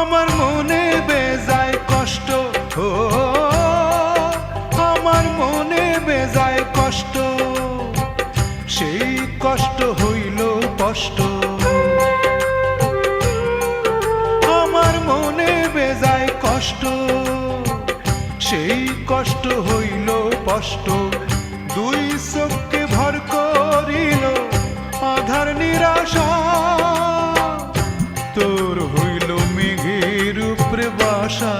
আমার মনে বেজায় কষ্ট আমার মনে বেজায় কষ্ট। সেই কষ্ট হইল কষ্ট। আমার মনে বেজায় কষ্ট। সেই কষ্ট হইল কষ্ট। উপরে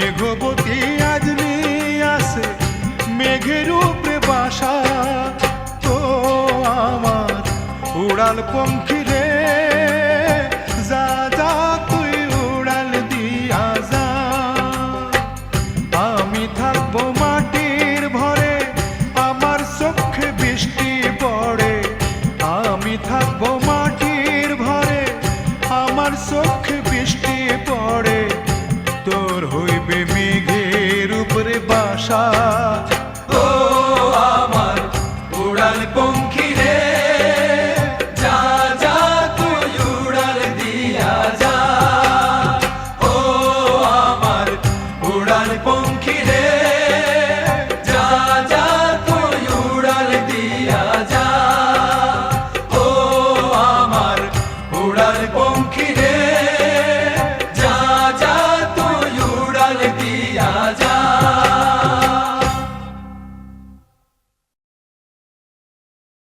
মেঘবতী আজ নিয়ে আসে মেঘের উপরে বাসা। তো আমার উড়াল পঙ্খী রে হইবে মেঘের উপরে বাসা।